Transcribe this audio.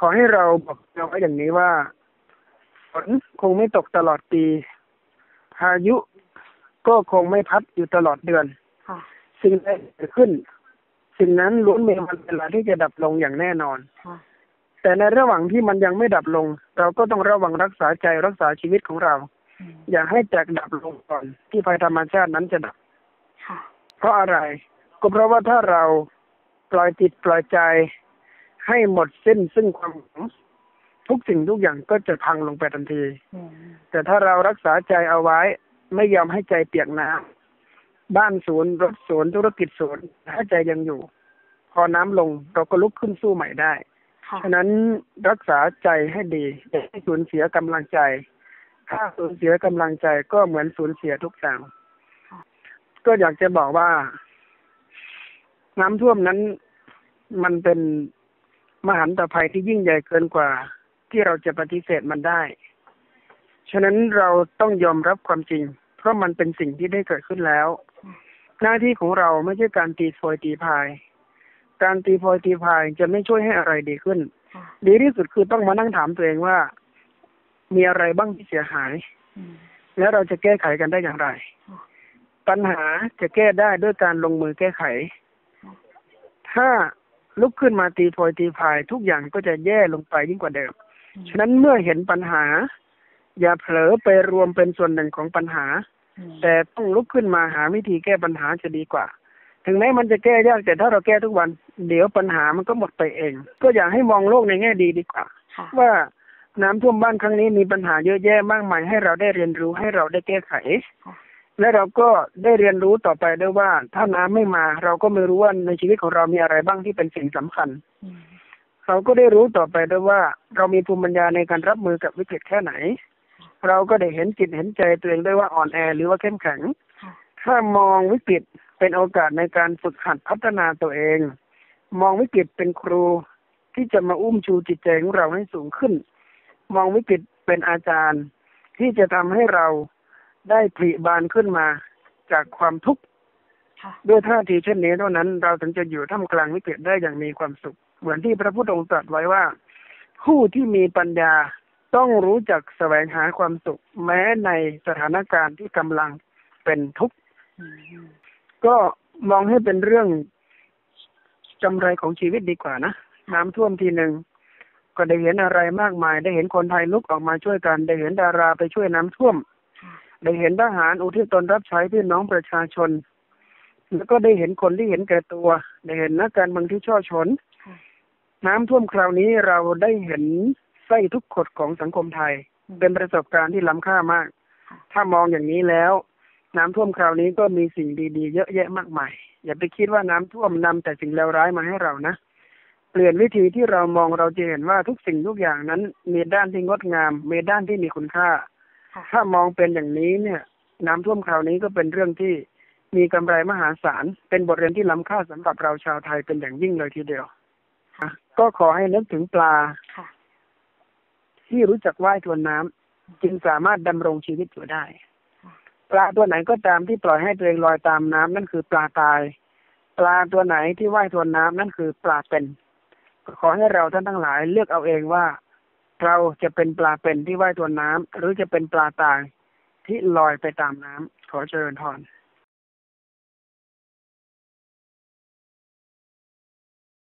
ขอให้เราบอกเราไว้อย่างนี้ว่าฝนคงไม่ตกตลอดปี พายุก็คงไม่พัดอยู่ตลอดเดือนค่ะสิ่งใดเกิดขึ้น สิ่งนั้นล้วนมีวันเวลาที่จะดับลงอย่างแน่นอนค่ะแต่ในระหว่างที่มันยังไม่ดับลง เราก็ต้องระวังรักษาใจรักษาชีวิตของเราอืมอย่าให้แตกดับลงก่อน ที่ภัยธรรมชาตินั้นจะดับค่ะเพราะอะไร ก็เพราะว่าถ้าเราปล่อยจิตปล่อยใจ ให้หมดสิ้นซึ่งความหวังทุกสิ่งทุกอย่างก็จะพังลงไปทันทีอืมแต่ถ้าเรารักษาใจเอาไว้ ไม่ยอมให้ใจเปียกน้ำบ้านศูนย์รถศูนย์ธุรกิจศูนย์ถ้าใจยังอยู่ พอน้ำลงเราก็ลุกขึ้นสู้ใหม่ได้ค่ะฉะนั้นรักษาใจให้ดีอย่าให้สูญเสียกำลังใจ ถ้าสูญเสียกำลังใจก็เหมือนสูญเสียทุกอย่างก็อยากจะบอกว่า น้ำท่วมนั้นมันเป็น มหันตภัยที่ยิ่งใหญ่เกินกว่า ที่เราจะปฏิเสธมันได้ ฉะนั้นเราต้องยอมรับความจริง เพราะมันเป็นสิ่งที่ได้เกิดขึ้นแล้ว หน้าที่ของเราไม่ใช่การตีโพยตีพาย การตีโพยตีพายจะไม่ช่วยให้อะไรดีขึ้น ดีที่สุดคือต้องมานั่งถามตัวเองว่า มีอะไรบ้างที่เสียหาย แล้วเราจะแก้ไขกันได้อย่างไร ปัญหาจะแก้ได้ด้วยการลงมือแก้ไข ถ้า ลุกขึ้นมาตีโพยตีพายทุกอย่างก็จะแย่ลงไปยิ่งกว่าเดิมอืมฉะนั้นเมื่อเห็นปัญหา อย่าเผลอไปรวมเป็นส่วนหนึ่งของปัญหาอืมแต่ต้องลุกขึ้นมาหาวิธีแก้ปัญหาจะดีกว่า ถึงแม้มันจะแก้ยากแต่ถ้าเราแก้ทุกวัน เดี๋ยวปัญหามันก็หมดไปเอง ก็อยากให้มองโลกในแง่ดีดีกว่าค่ะว่าน้ำท่วมบ้านครั้งนี้มีปัญหาเยอะแยะมากมายให้เราได้เรียนรู้ให้เราได้แก้ไขค่ะ และเราก็ได้เรียนรู้ต่อไปด้วยว่า ถ้าน้ำไม่มา เราก็ไม่รู้ว่าในชีวิตของเรามีอะไรบ้างที่เป็นสิ่งสำคัญอืมเราก็ได้รู้ต่อไปด้วยว่า เรามีภูมิปัญญาในการรับมือกับวิกฤตแค่ไหน เราก็ได้เห็นจิตเห็นใจตัวเองด้วยว่าอ่อนแอหรือว่าเข้มแข็งค่ะถ้ามองวิกฤตเป็นโอกาสในการฝึกหัดพัฒนาตัวเอง มองวิกฤตเป็นครูที่จะมาอุ้มชูจิตใจของเราให้สูงขึ้น มองวิกฤตเป็นอาจารย์ ที่จะทำให้เรา ได้ผลิบานขึ้นมาจากความทุกข์ค่ะด้วยท่าทีเช่นนี้เท่านั้นเราถึงจะอยู่ท่ามกลางวิกฤตได้อย่างมีความสุข เหมือนที่พระพุทธองค์ตรัสไว้ว่า ผู้ที่มีปัญญาต้องรู้จักแสวงหาความสุข แม้ในสถานการณ์ที่กำลังเป็นทุกข์อืมก็มองให้เป็นเรื่องกำไรของชีวิตดีกว่านะน้ำท่วมทีหนึ่งก็ได้เห็นอะไรมากมาย ได้เห็นคนไทยลุกออกมาช่วยกัน ได้เห็นดาราไปช่วยน้ำท่วมค่ะ ได้เห็นทหารอุทิศตนรับใช้พี่น้องประชาชน แล้วก็ได้เห็นคนที่เห็นแก่ตัว ได้เห็นนักการเมืองที่ช่อชน น้ำท่วมคราวนี้เราได้เห็นไส้ทุกขดของสังคมไทย เป็นประสบการณ์ที่ล้ำค่ามาก ถ้ามองอย่างนี้แล้ว น้ำท่วมคราวนี้ก็มีสิ่งดีๆ เยอะแยะมากมาย อย่าไปคิดว่าน้ำท่วมนำแต่สิ่งเลวร้ายมาให้เรานะเปลี่ยนวิธีที่เรามองเราจะเห็นว่าทุกสิ่งทุกอย่างนั้น มีด้านที่งดงาม มีด้านที่มีคุณค่า ถ้ามองเป็นอย่างนี้เนี่ย น้ำท่วมคราวนี้ก็เป็นเรื่องที่มีกำไรมหาศาล เป็นบทเรียนที่ล้ำค่าสำหรับเราชาวไทยเป็นอย่างยิ่งเลยทีเดียวอะก็ขอให้นึกถึงปลาค่ะที่รู้จักว่ายทวนน้ำจึงสามารถดำรงชีวิตอยู่ได้ ปลาตัวไหนก็ตามที่ปล่อยให้ตัวเองลอยตามน้ำนั่นคือปลาตาย ปลาตัวไหนที่ว่ายทวนน้ำนั่นคือปลาเป็นก็ขอให้เราท่านทั้งหลายเลือกเอาเองว่า เราจะเป็นปลาเป็นที่ว่ายทวนน้ำหรือจะเป็นปลาตายที่ลอยไปตามน้ำขอเจริญพร